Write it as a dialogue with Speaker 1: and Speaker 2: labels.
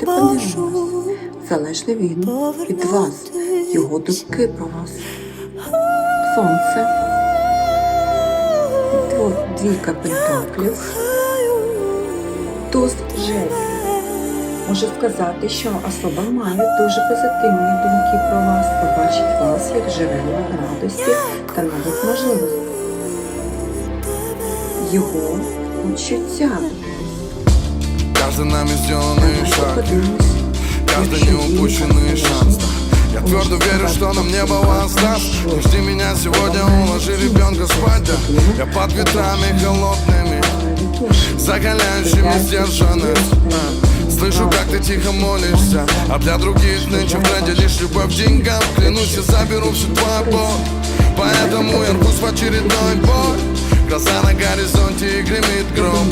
Speaker 1: Давайте подивимось. Залежно від, від вас, його думки про вас. Сонце. Двійка пентаклів. Туз жезлів. Можу сказати, що особа має дуже позитивні думки про вас та бачить вас як джерела радості та навіть можливостей. Його почуття.
Speaker 2: Каждый нами сделанный шаг. Каждый неупущенный шанс. Я твердо верю, что нам небо воздаст Не жди меня сегодня, уложи ребенка спать да. Я под ветрами холодными Закаляющими сдержанность Слышу, как ты тихо молишься А для других нынче в тренде лишь любовь деньгам Клянусь, я заберу всю твою боль Поэтому я рвусь в очередной бой Глаза на горизонте и гремит гром